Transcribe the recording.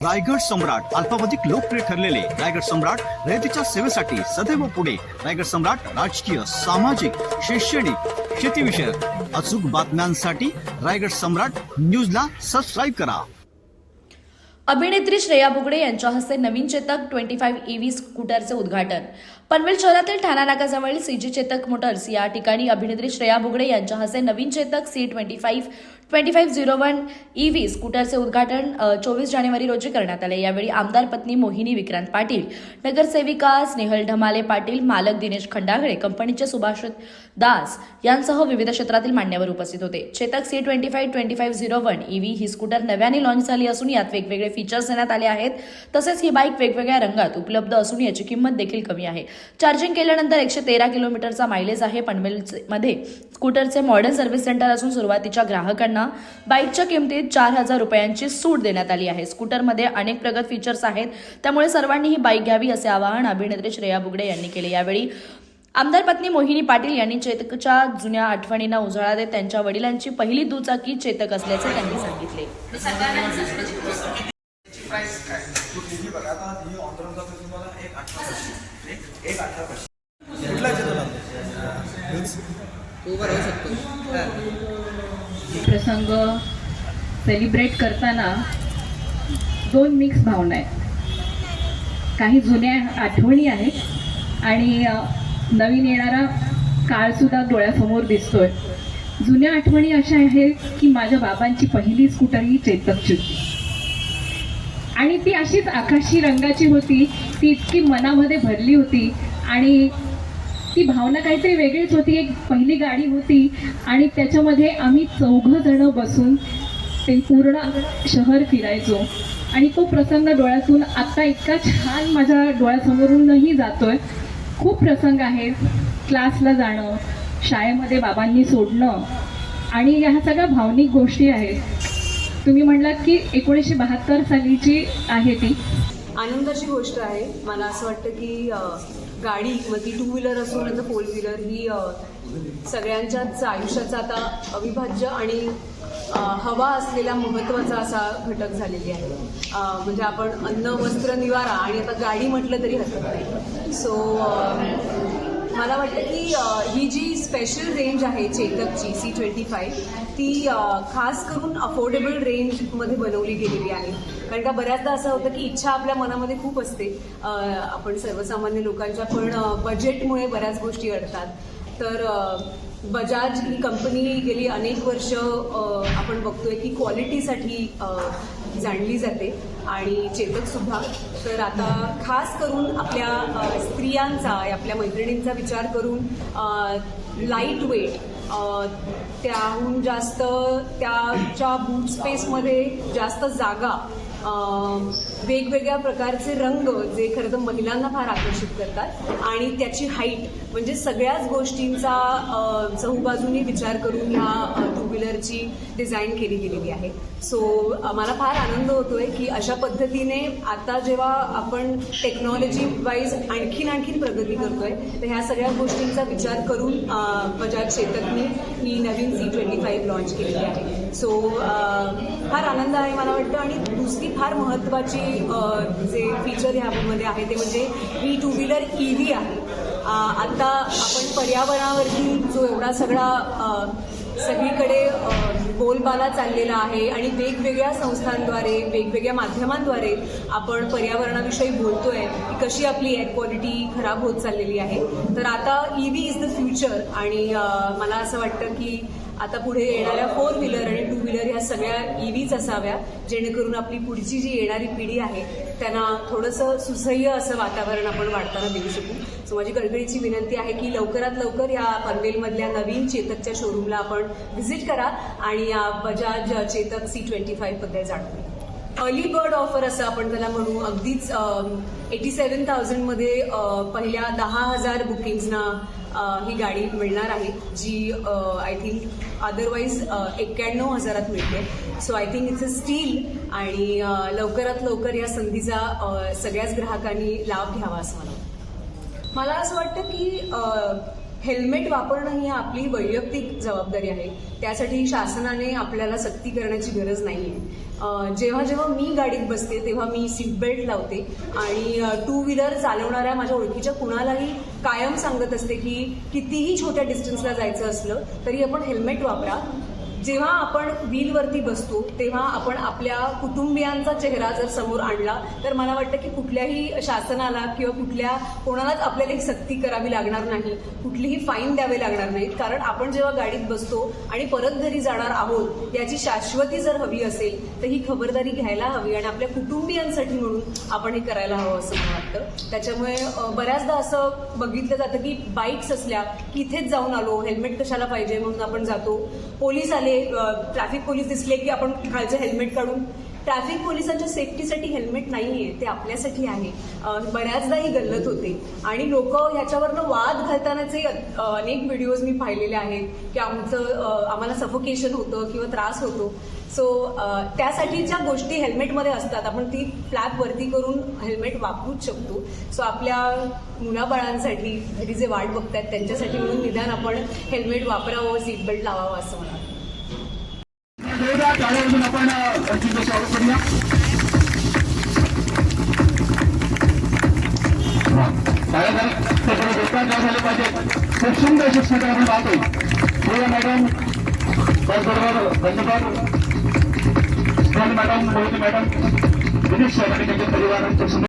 रायगड सम्राट अल्पावधिक लोकप्रिय ठरलेले रायगड सम्राट रयतेच्या सेवेसाठी सदैव पुढे. रायगड सम्राट राजकीय सामाजिक शैक्षणिक शेतीविषयक अचूक बातम्यांसाठी रायगड सम्राट न्यूजला सबस्क्राईब करा. अभिनेत्री श्रेया बुगडे यांच्या हस्ते नवीन चेतक ट्वेंटी फाईव्ह ईव्ही स्कूटरचे उद्घाटन. पनवेल शहरातील ठाणा नाकाजवळील सीजी चेतक मोटर्स या ठिकाणी अभिनेत्री श्रेया बुगडे यांच्या हस्ते नवीन Chetak C twenty five twenty five zero one EV स्कूटरचे उद्घाटन चोवीस जानेवारी रोजी करण्यात आले. यावेळी आमदार पत्नी मोहिनी विक्रांत पाटील नगरसेविका स्नेहल ढमाले पाटील मालक दिनेश खंडागळे कंपनीचे सुभाष दास यांसह विविध क्षेत्रातील मान्यवर उपस्थित होते. Chetak C twenty five twenty five zero one EV ही स्कूटर नव्याने लॉन्च झाली असून यात वेगवेगळे फीचर्स देण्यात आले आहेत. तसेच ही बाईक वेगवेगळ्या रंगात उपलब्ध असून याची किंमत देखील कमी आहे. चार्जिंग केल्यानंतर एकशे तेरा किलोमीटरचा मायलेज आहे पनवेलमध्ये. स्कूटरचे मॉडर्न सर्व्हिस सेंटर असून सुरुवातीच्या ग्राहकांना बाईकच्या किमतीत चार हजार रुपयांची सूट देण्यात आली आहे. स्कूटरमध्ये अनेक प्रगत फीचर्स आहेत. त्यामुळे सर्वांनी ही बाईक घ्यावी असे आवाहन अभिनेत्री श्रेया बुगडे यांनी केले. यावेळी आमदार पत्नी मोहिनी पाटील यांनी चेतकच्या जुन्या आठवणींना उजाळा देत त्यांच्या वडिलांची पहिली दुचाकी चेतक असल्याचे त्यांनी सांगितले. ही बघा आता ही ऑनरोड जातो तुम्हाला एक अठरा पाचशे एक एक अठरा पाचशे कुठला तू उभा राहू शकतो प्रसंग सेलिब्रेट करताना दोन मिक्स भावना आहेत. काही जुन्या आठवणी आहेत आणि नवीन येणारा काळसुद्धा डोळ्यासमोर दिसतोय. जुन्या आठवणी अशा आहेत की माझ्या बाबांची पहिली स्कूटर ही चेतकची होती. आणि ती अशीच आकाशी रंगाची होती ती इतकी मनामध्ये भरली होती आणि ती भावना काहीतरी वेगळीच होती. एक पहिली गाडी होती आणि त्याच्यामध्ये आम्ही चौघंजणं बसून ते पूर्ण शहर फिरायचो. आणि तो प्रसंग डोळ्यातून आत्ता इतका छान माझ्या डोळ्यासमोरूनही जातो आहे खूप प्रसंग आहेत. क्लासला जाणं शाळेमध्ये बाबांनी सोडणं आणि ह्या सगळ्या भावनिक गोष्टी आहेत. तुम्ही म्हणलात की एकोणीसशे बहात्तर सालीची आहे ती. आनंदाची गोष्ट आहे. मला असं वाटतं की गाडी मग ती टू व्हीलर असो नंतर तर फोर व्हीलर ही सगळ्यांच्याच आयुष्याचा आता अविभाज्य आणि हवा असलेला महत्त्वाचा असा घटक झालेली आहे. म्हणजे आपण अन्न वस्त्र निवारा आणि आता गाडी म्हटलं तरी हरकत नाही. सो मला वाटतं की ही जी स्पेशल रेंज आहे चेतकची सी ट्वेंटी फाईव्ह ती खास करून अफोर्डेबल रेंजमध्ये बनवली गेलेली आहे. कारण का बऱ्याचदा असं होतं की इच्छा आपल्या मनामध्ये खूप असते. आपण सर्वसामान्य लोकांच्या पण बजेटमुळे बऱ्याच गोष्टी अडतात. तर बजाज ही कंपनी गेली अनेक वर्ष आपण बघतोय की क्वालिटीसाठी जाणली जाते. आणि चेतक सुद्धा. तर आता खास करून आपल्या स्त्रियांचा आपल्या मैत्रिणींचा विचार करून लाइट वेट त्याहून जास्त त्याच्या बूट स्पेसमध्ये जास्त जागा वेगवेगळ्या प्रकारचे रंग जे खरं तर महिलांना फार आकर्षित करतात. आणि त्याची हाईट म्हणजे सगळ्याच गोष्टींचा चहूबाजूनी विचार करून ह्या टू व्हीलरची डिझाईन केली गेलेली आहे. सो मला फार आनंद होतोय की अशा पद्धतीने आता जेव्हा आपण टेक्नॉलॉजी वाईज आणखीन आणखीन प्रगती करतोय तर ह्या सगळ्या गोष्टींचा विचार करून बजाज चेतकनी ही नवीन सी ट्वेंटी फाईव्ह लॉन्च केलेली आहे. सो uh, फार आनंद आहे मला वाटतं. आणि दुसरी फार महत्त्वाची जे फीचर ह्यामध्ये आहे ते म्हणजे ही टू व्हीलर ई व्ही आहे. आत्ता आता आपण पर्यावरणावरती जो एवढा सगळा सगळीकडे बोलबाला चाललेला आहे आणि वेगवेगळ्या संस्थांद्वारे वेगवेगळ्या माध्यमांद्वारे आपण पर्यावरणाविषयी बोलतोय की कशी आपली एअर क्वालिटी खराब होत चाललेली आहे. तर आता E V is the future आणि मला असं वाटतं की आता पुढे येणाऱ्या फोर व्हीलर आणि टू व्हीलर ह्या सगळ्या e ईव्हीच असाव्या जेणेकरून आपली पुढची जी येणारी पिढी आहे त्यांना थोडंसं सुसह्य असं वातावरण आपण वाढताना देऊ शकू. सो माझी कळकळीची विनंती आहे की लवकरात लवकर या पनवेलमधल्या नवीन चेतकच्या शोरूमला आपण व्हिजिट करा आणि या बजाज चेतक सी ट्वेंटी फाईव्हबद्दल जाणून अर्ली बर्ड ऑफर असं आपण त्याला म्हणू. अगदीच एटी सेवन थाउजंडमध्ये पहिल्या दहा हजार बुकिंग्सना ही गाडी मिळणार आहे जी आय थिंक अदरवाईज एक्क्याण्णव हजारात मिळते. So I think it's a steal आणि लवकरात लवकर या संधीचा सगळ्याच ग्राहकांनी लाभ घ्यावा असं मला वाटतं. मला असं वाटतं की हेल्मेट वापरणं ही आपली वैयक्तिक जबाबदारी आहे. त्यासाठी शासनाने आपल्याला सक्ती करण्याची गरज नाही आहे जेव्हा जेव्हा मी गाडीत बसते तेव्हा मी सीट बेल्ट लावते आणि टू व्हीलर चालवणाऱ्या माझ्या ओळखीच्या कुणालाही कायम सांगत असते की कितीही छोट्या डिस्टन्सला जायचं असलं तरी आपण हेल्मेट वापरा. जेव्हा आपण व्हीलवरती बसतो तेव्हा आपण आपल्या कुटुंबियांचा चेहरा जर समोर आणला तर मला वाटतं की कुठल्याही शासनाला किंवा कुठल्या कोणालाच आपल्याला ही सक्ती करावी लागणार नाही. कुठलीही फाईन द्यावे लागणार नाहीत कारण आपण जेव्हा गाडीत बसतो आणि परत घरी जाणार आहोत याची शाश्वती जर हवी असेल तर ही खबरदारी घ्यायला हवी आणि आपल्या कुटुंबियांसाठी म्हणून आपण हे करायला हवं असं मला वाटतं. त्याच्यामुळे बऱ्याचदा असं बघितलं जातं की बाईक्स असल्या की इथेच जाऊन आलो हेल्मेट कशाला पाहिजे म्हणून आपण जातो. पोलीस आले ट्रॅफिक पोलीस दिसले की आपण खालचं हेल्मेट काढून ट्रॅफिक पोलिसांच्या सेफ्टीसाठी हेल्मेट नाही आहे ते आपल्यासाठी आहे. बऱ्याचदा ही गल्लत होते. आणि लोक ह्याच्यावरनं वाद घालतानाचे अनेक व्हिडिओज मी पाहिलेले आहेत की आमचं आम्हाला सफोकेशन होतं किंवा त्रास होतो. सो त्यासाठी ज्या गोष्टी हेल्मेटमध्ये असतात आपण ती फ्लॅप वरती करून हेल्मेट वापरूच शकतो. सो आपल्या मुलाबाळांसाठी घरी जे वाट बघतात त्यांच्यासाठी म्हणून निदान आपण हेल्मेट वापरावं सीट बेल्ट लावावं असं मला वाटतं. जोरदार टाळ्यावरून आपण पंचवीस स्वागत करूया टाळ्या झाल्या ते जोरदार टाळ झाले पाहिजे खूप सुंदर शिक्षक आपण पाहतो प्रिया मॅडम त्याचबरोबर धन्यवाद मॅडम मोहिते मॅडम दिनेश साहेब आणि त्यांच्या परिवारांच्या